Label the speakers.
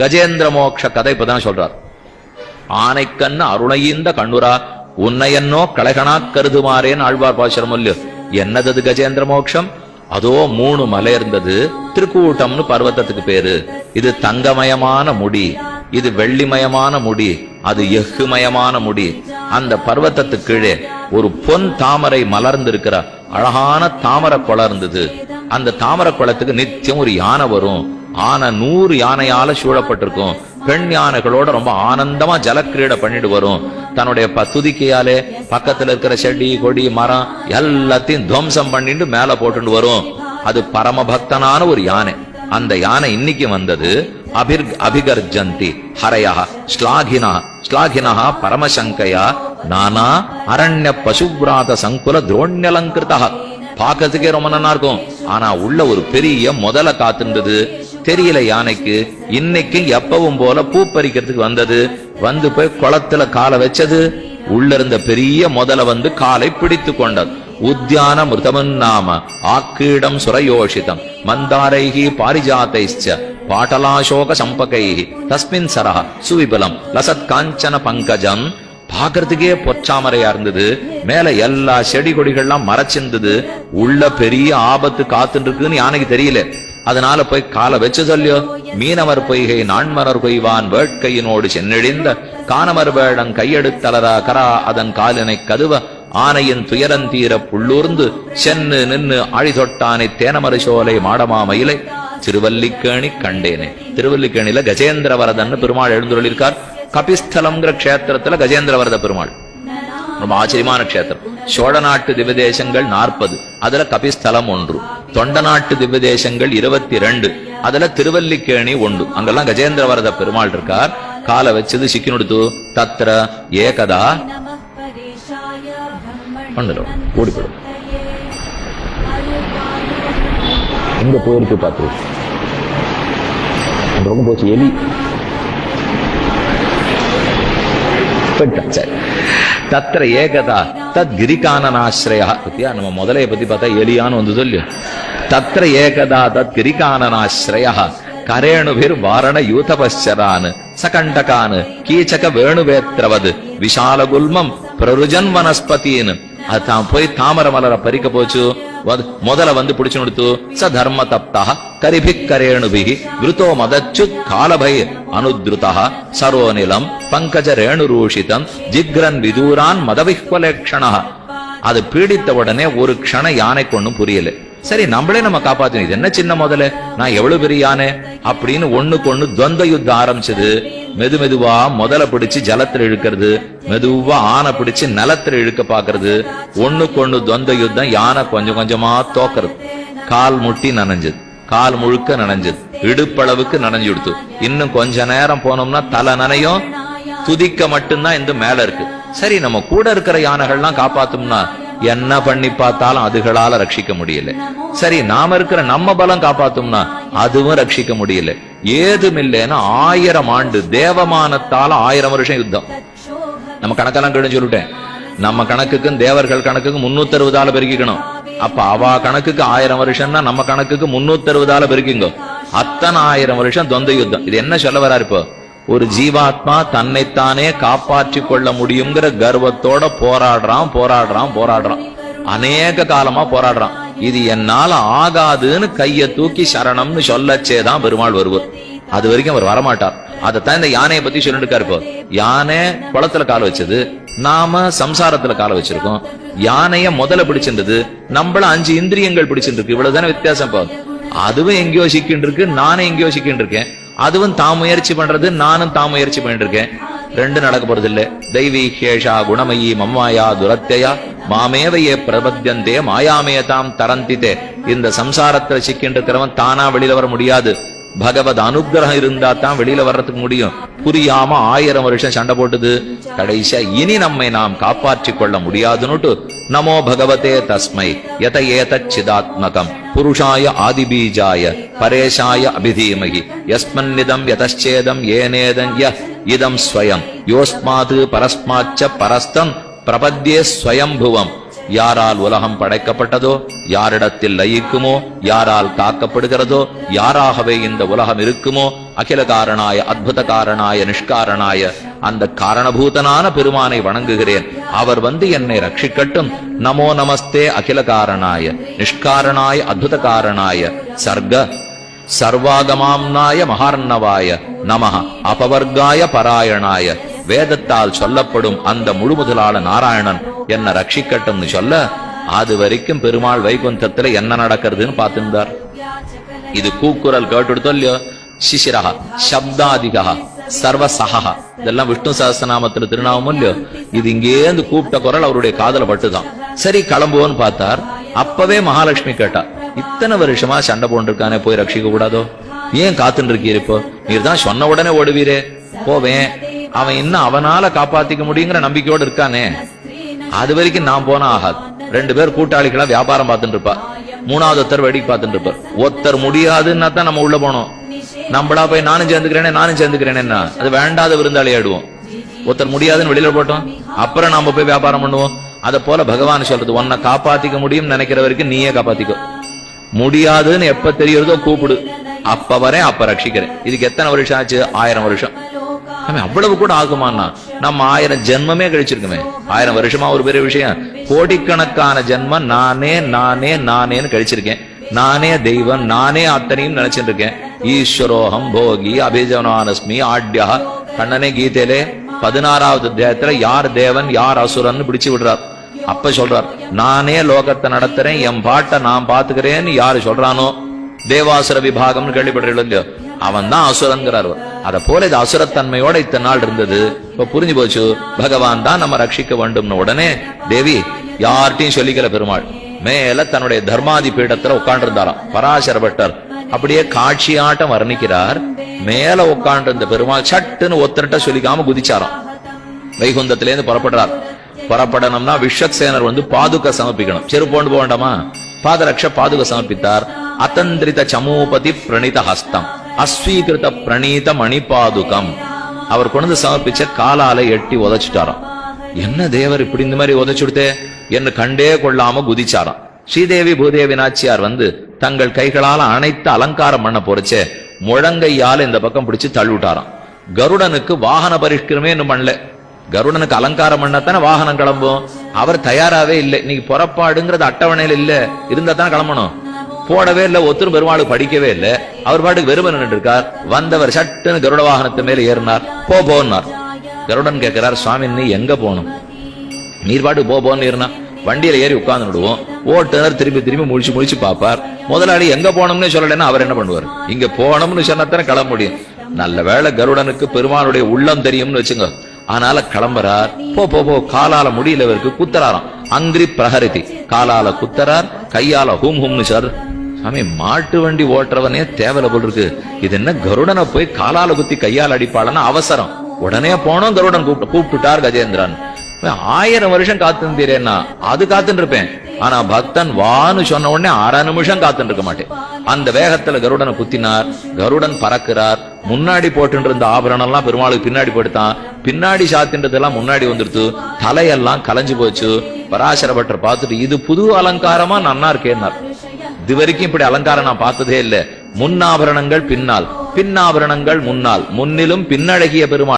Speaker 1: கஜேந்திர மோக்ஷ கதை இப்பதான் சொல்றார். ஆனைக்கண்ண அருணையீந்த கண்ணுரா உன்னையன்னோ கலகனா கருதுமாறேன்னு ஆழ்வார் பாசுரம் இல்லையோ என்னது கஜேந்திர மோட்சம் அதோ மூணு மலை இருந்தது திருக்கூட்டம்னு பர்வத்தத்துக்கு பேரு. இது தங்கமயமான முடி இது வெள்ளிமயமான முடி அது எஃகுமயமான முடி. அந்த பர்வத்தத்துக்கு கீழே ஒரு பொன் தாமரை மலர்ந்து இருக்கிற அழகான தாமரை குளம் இருந்தது. அந்த தாமரை குளத்துக்கு நித்தியம் ஒரு யானை வரும். ஆனை நூறு யானையால சூழப்பட்டிருக்கும். பெண் யானைகளோட ரொம்ப ஆனந்தமா ஜலக்கிரீடை பண்ணிட்டு வரும். தன்னுடைய ப- துதிக்கையாலே பக்கத்துல இருக்கிற செடி கொடி மரம் எல்லாத்தையும் துவம்சம் பண்ணிட்டு மேல போட்டுட்டு வரும். அது பரமபக்தனான ஒரு யானை. அந்த யானை இன்னைக்கு வந்தது அபிர் அபிகர்ஜந்தி ஹரையா ஸ்லாகினா ஸ்லாகினா பரமசங்கையா நானா அரண்ய பசுவிராத சங்குல துரோண்யலங்கிருதா பார்க்கறதுக்கே ரொம்ப நல்லா இருக்கும். ஆனா உள்ள ஒரு பெரிய முதல காத்துன்றது தெரியல யானைக்கு. இன்னைக்கு எப்பவும் போல பூ பறிக்கிறதுக்கு வந்தது. வந்து போய் குளத்துல காலை வச்சது. உள்ள இருந்த பெரிய முதல வந்து காலை பிடித்து கொண்டது. உத்தியான மிருதமன் நாம. ஆக்கீடம் சுரயோஷிதம். மந்தாரைகி பாரிஜாத்தைச்ச பாட்டலாசோக சம்பகைகி தஸ்மின் சரா சுவிபலம். லசத் காஞ்சன பங்கஜம். பாக்குறதுக்கே பொற்றாமரையா இருந்தது. மேல எல்லா செடி கொடிகள்லாம் மறைச்சிருந்தது. உள்ள பெரிய ஆபத்து காத்துட்டு இருக்குன்னு யானைக்கு தெரியல. அதனால போய் காலை வச்சு சொல்லியோ மீனவர் பொய்கை நான்மரர் கொய்வான் வேட்கையினோடு சென்னெழிந்த கானமர் வேடம் கையெடுத்தலதா கரா அதன் காலினை கதுவ ஆனையின் துயரந்தீர புள்ளூர்ந்து சென்னு நின்னு அழிதொட்டானை தேனமரு சோலை மாடமாமயிலை திருவல்லிக்கேணி கண்டேனே. திருவல்லிக்கேணியில கஜேந்திரவரதன் பெருமாள் எழுந்துள்ளிருக்கார் கபிஸ்தலம்ங்கிற க்ஷேத்திரத்துல கஜேந்திரவரத பெருமாள். ரொம்ப ஆச்சரியமான கஷேத்திரம். சோழ நாட்டு திவதேசங்கள் நாற்பது. அதுல கபிஸ்தலம் ஒன்று. தொண்ட நாட்டு திவதேசங்கள் இருபத்தி ரெண்டு அதுல திருவல்லிக்கேணி ஒன்று. அங்கெல்லாம் கஜேந்திரவரத பெருமாள் இருக்கார். காலை வச்சது சிக்கினுடுத்து தத்ர ஏகதா. பண்ணுறோம் ஓடிப்படும் எங்க போயிருக்கு பார்த்து. ரொம்ப போச்சு. எலி. தத்திர ஏகதா. தத் கிரிகானனாஸ்ரயா பத்தியா நம்ம முதலைய பத்தி பார்த்தா எலியான்னு வந்து சொல்லு தத்திர ஏகதா தத் கிரிகானனாசிரயா கரேணுபிர் வாரண யூதபஸ்சரான் சகண்டகான் கீச்சக வேணுவேத்ரவது விஷால குல்மம் பிரருஜன் வனஸ்பதின்னு அது தான் போய் தாமர மலரை பறிக்க போச்சு முதல வந்து பிடிச்சு கொடுத்து ச தர்ம தப்தா கரிபி கரேணுபிகி விருத்தோ மதச்சு காலபை அனுத்ருதா சரோநிலம் பங்கஜ ரேணு ரூஷிதம் ஜிக்ரன் விதூரான் மதவிஹ்வலேக்ஷணா அது பீடித்த உடனே ஒரு க்ஷண யானைக்கு ஒன்றும் புரியல சரி நம்மளே நம்ம காப்பாத்தணும் இது என்ன சின்ன முதல்ல நான் எவ்வளவு பெரிய யானை அப்படின்னு ஒண்ணுக்கு ஒண்ணு துவந்த யுத்தம் ஆரம்பிச்சது. மெது மெதுவா முதல பிடிச்சு ஜலத்துல இழுக்கிறது. மெதுவா ஆனை பிடிச்சு நிலத்துல இழுக்க பாக்குறது. ஒண்ணுக்கு ஒண்ணு துவந்த யுத்தம் யானை கொஞ்சம் கொஞ்சமா தோக்கிறது. கால் முட்டி நனைஞ்சது. கால் முழுக்க நனைஞ்சது. இடுப்பளவுக்கு நனைஞ்சு கொடுத்து. இன்னும் கொஞ்ச நேரம் போனோம்னா தலை நனையும். துதிக்க மட்டும்தான் இந்த மேல இருக்கு. சரி நம்ம கூட இருக்கிற யானைகள்லாம் காப்பாத்தோம்னா என்ன பண்ணி பார்த்தாலும் அதுகளால ரட்சிக்க முடியல. சரி நாம இருக்கிற நம்ம பலம் காப்பாத்தோம்னா அதுவும் ரட்சிக்க முடியல. ஏதும் இல்லைன்னா ஆயிரம் ஆண்டு தேவமானத்தால ஆயிரம் வருஷம் யுத்தம். நம்ம கணக்கெல்லாம் கிடும் சொல்லிட்டேன். நம்ம கணக்குக்கும் தேவர்கள் கணக்குக்கு முன்னூத்தி அறுபதால பெருக்கிக்கணும். அப்ப அவ கணக்குக்கு ஆயிரம் வருஷம்னா நம்ம கணக்குக்கு முன்னூத்தி அறுபதால பெருக்கிங்க. அத்தனை ஆயிரம் வருஷம் தொந்த யுத்தம். இது என்ன சொல்ல வராரு இப்போ? ஒரு ஜீவாத்மா தன்னைத்தானே காப்பாற்றி கொள்ள முடியுங்கிற கர்வத்தோட போராடுறான் போராடுறான் போராடுறான். அநேக காலமா போராடுறான். இது என்னால ஆகாதுன்னு கைய தூக்கி சரணம்னு சொல்லச்சேதான் பெருமாள் வருவார். அது வரைக்கும் அவர் வரமாட்டார். அதைத்தான் இந்த யானையை பத்தி சொல்லிட்டு இருக்காரு இப்போ. யானை குளத்துல கால வச்சது நாம சம்சாரத்துல கால வச்சிருக்கோம். யானைய முதல்ல பிடிச்சிருந்தது நம்மள அஞ்சு இந்திரியங்கள் பிடிச்சிருக்கு இவ்வளவுதானே வித்தியாசம் இப்போ. அதுவும் எங்கேயோ சிக்கின்னு இருக்கு நானே எங்கேயோ சிக்கின்னு இருக்கேன் அதுவும் தான் முயற்சி பண்றது நானும் தான் முயற்சி பண்ணிட்டு இருக்கேன் ரெண்டு நடக்க போறது இல்ல தெய்வீ ஹேஷா குணமயி மம்மாயா துரத்தையா மாமேவையே பிரபத்தியந்தே மாயாமேதாம் தரந்தித்தே. இந்த சம்சாரத்துல சிக்கின்ற திறவன் தானா வெளியில வர முடியாது. பகவத் அனுக்கிரகம் இருந்தா தான் வெளியில வர்றதுக்கு முடியும். புரியாம ஆயிரம் வருஷம் சண்டை போட்டுது. கடைசியா இனி நம்மை நாம் காப்பாற்றிக் கொள்ள முடியாதுன்னுட்டு நமோ பகவதே தஸ்மை எத ஏத சிதாத்மகம் புருஷாய ஆதிபீஜாய பரேஷாய அபிதீமகி யஸ்மன்னிதம் யதச்சேதம் ஏனேதம் ய இதம் ஸ்வயம் யோஸ்மாது பரஸ்மாச்ச பரஸ்தம் பிரபத்யே ஸ்வயம்புவம் யாரால் உலகம் படைக்கப்பட்டதோ யாரிடத்தில் லயிக்குமோ யாரால் காக்கப்படுகிறதோ யாராகவே இந்த உலகம் இருக்குமோ அகில காரணாய அத்புத காரணாய நிஷ்காரணாய அந்த காரணபூதனான பெருமானை வணங்குகிறேன். அவர் வந்து என்னை ரட்சிக்கட்டும். நமோ நமஸ்தே அகில காரணாய நிஷ்காரணாய அத்புத காரணாய சர்க்க சர்வாகமாம்னாய மகார்ணவாய நம அபவர்காய பராயணாய. வேதத்தால் சொல்லப்படும் அந்த முழுமுதலான நாராயணன் என்ன ரட்சிக்கட்டும்னு சொல்ல அது வரைக்கும் பெருமாள் வைகுந்தத்துல என்ன நடக்கிறதுன்னு பார்த்திருந்தார். இது கூக்குரல் கேட்டுடுதோ இல்லையோ? சிசிரஹா சப்தாதிகா சர்வசஹா இதெல்லாம் விஷ்ணு சஹஸ்ரநாமத்துல திருநாமம் இல்லையோ? இது இங்கேருந்து கூப்பிட்ட குரல் அவருடைய காதல பட்டுதான். சரி கிளம்புவோன்னு பார்த்தார். அப்பவே மகாலட்சுமி கேட்டா இத்தனை வருஷமா சண்டை போன்றிருக்கானே போய் ரட்சிக்க கூடாதோ ஏன் காத்துட்டு இருக்கீர் இப்போ? நீர் தான் சொன்ன உடனே ஓடுவீரே. போவேன். அவன் இன்னும் அவனால காப்பாத்திக்க முடியுங்கிற நம்பிக்கையோடு இருக்கானே. அது வரைக்கும் நான் போனா ஆகாது. ரெண்டு பேர் கூட்டாளிகளா வியாபாரம் பார்த்துட்டு இருப்பா மூணாவது ஒருத்தர் வேடிக்கை பார்த்துட்டு இருப்பார் ஒருத்தர் முடியாதுன்னா தான் நம்ம உள்ள போனோம். நம்மளா போய் நானும் சேர்ந்துக்கிறேனே நானும் சேர்ந்துக்கிறேனேன்னா. அது வேண்டாத விருந்தாளி ஆயிடுவோம். ஒருத்தர் முடியாதுன்னு வெளியில போட்டோம். அப்புறம் நாம போய் வியாபாரம் பண்ணுவோம். அதை போல பகவான் சொல்றது உன்னை காப்பாத்திக்க முடியும் நினைக்கிற வரைக்கும் நீயே காப்பாத்திக்கோ. முடியாதுன்னு எப்ப தெரியறதோ கூப்பிடு. அப்ப வரேன் அப்ப ரட்சிக்கிறேன். இதுக்கு எத்தனை வருஷம் ஆச்சு? ஆயிரம் வருஷம். அவ்வளவு கூட ஆகுமான்னா நம்ம ஆயிரம் ஜென்மமே கழிச்சிருக்குமே. ஆயிரம் வருஷமா ஒரு பெரிய விஷயம். கோடிக்கணக்கான ஜென்மம் நானே நானே நானேன்னு கழிச்சிருக்கேன். நானே தெய்வம் நானே அத்தனையும் நினைச்சிட்டு இருக்கேன் ஈஸ்வரோஹம் போகி அபிஜனானஸ்மி ஆட்யா கண்ணனே கீதையிலே பதினாறாவது அத்தியாயத்துல யார் தேவன் யார் அசுரன்னு பிடிச்சு விடுறார். அப்ப சொல்றார் நானே லோகத்தை நடத்துறேன் என் பாட்டை நான் பாத்துக்கிறேன்னு யாரு சொல்றானோ? தேவாசுர விபாகம்னு கேள்விப்படுறீங்களோ அவன் தான் அசுரங்கிறார் அத போல இது அசுரத்தன்மையோட இத்தனை நாள் இருந்தது. இப்ப புரிஞ்சு போச்சு. பகவான் தான் நம்ம ரட்சிக்க வேண்டும்னு உடனே தேவி யார்ட்டையும் சொல்லிக்கல பெருமாள். மேல தன்னுடைய தர்மாதி பீடத்துல உட்கார்ந்து பராசர பட்டர் அப்படியே காட்சியாட்டம் வர்ணிக்கிறார். மேல உட்கார்ந்து இருந்த பெருமாள் சட்டுன்னு ஒத்தரட்ட சொல்லிக்காம குதிச்சாராம். வைகுந்தத்திலேருந்து புறப்படுறார். புறப்படணும்னா விஸ்வக்சேனர் வந்து பாதுக சமர்ப்பிக்கணும். செருப்போண்டு போக வேண்டாமா? பாதரக்ஷ பாதுக சமர்ப்பித்தார். அத்தந்திரித சமூபதி பிரணித ஹஸ்தம். அஸ்வீகிருத பிரணீத மணி பாதுகம் அவர் கொண்டு வந்து சமர்ப்பிச்ச காலால எட்டி உதைச்சிட்டாராம். என்ன தேவர் இப்படி இந்த மாதிரி உதச்சுடுத்தே என்ன கண்டே கொள்ளாம குதிச்சாராம். ஸ்ரீதேவி பூதேவி நாச்சியார் வந்து தங்கள் கைகளால் அனைத்து அலங்காரம் பண்ண போறச்சே முழங்கையால் இந்த பக்கம் பிடிச்சு தள்ளிவிட்டாராம். கருடனுக்கு வாகன பரிஷ்கிரமே இன்னும் பண்ணல. கருடனுக்கு அலங்காரம் பண்ணத்தானே வாகனம் கிளம்பும்? அவர் தயாராகவே இல்லை. இன்னைக்கு புறப்பாடுங்கிறது அட்டவணையில இல்ல. இருந்தா தானே கிளம்பணும். போடவே இல்லை ஒத்துரும் பெருமாளுக்கு படிக்கவே இல்லை. அவர் பாட்டுக்கு வெறும நின்று இருக்கார். வந்தவர் சட்டுன்னு கருட வாகனத்து மேல ஏறினார். போ போன்னார். கருடன் கேட்கிறார் சுவாமி நீ எங்க போகணும்? நீர் பாட்டுக்கு போ போன்னு ஏறினா வண்டியில ஏறி உட்கார்ந்து விடுவோம் ஓட்டுநர் திரும்பி திரும்பி முழிச்சு முழிச்சு பார்ப்பார். முதலாளி எங்க போனோம்னு சொல்லலைன்னா அவர் என்ன பண்ணுவார்? இங்க போனோம்னு சொன்னாத்தானே கிளம்ப முடியும். நல்ல வேளை கருடனுக்கு பெருமானுடைய உள்ளம் தெரியும்னு வச்சுங்க. அதனால கிளம்புறார். போ போ போ. காலால முடியல இவருக்கு குத்தராராம் அங்கிரி பிரஹரிதி. காலால குத்தரார் கையால ஹூம் ஹூம்னு சார் சாமி மாட்டு வண்டி ஓட்டுறவனே தேவையில்ல போல் இருக்கு. இது என்ன கருடனை போய் காலால குத்தி கையால் அடிப்பாளன்னா அவசரம். உடனே போனோம் கருடன் கூப்பிட்டு கூப்பிட்டுட்டார் கஜேந்திரன். ஆயிரம் வருஷம் காத்திருந்தீரேன்னா அது காத்துட்டு இருப்பேன் ஆனா பக்தன் வான்னு சொன்ன உடனே அரை நிமிஷம் காத்துட்டு இருக்க மாட்டேன். அந்த வேகத்துல கருடனை குத்தினார் கருடன் பறக்கிறார் முன்னாடி போட்டு இருந்த ஆபரணம் எல்லாம் பெருமாளுக்கு பின்னாடி போட்டுத்தான். பின்னாடி சாத்தின்றதெல்லாம் முன்னாடி வந்துடுத்து தலையெல்லாம் கலைஞ்சு போச்சு. பராசர பட்டர் பார்த்துட்டு இது புது அலங்காரமா நன்னா இருக்கேன்னார். இது வரைக்கும் இப்படி அலங்காரம் நான் பார்த்ததே இல்லை. முன்னாபரணங்கள் பின்னால் பின்னாபரணங்கள் முன்னால் முன்னிலும் பின்னழகிய பெருமாள்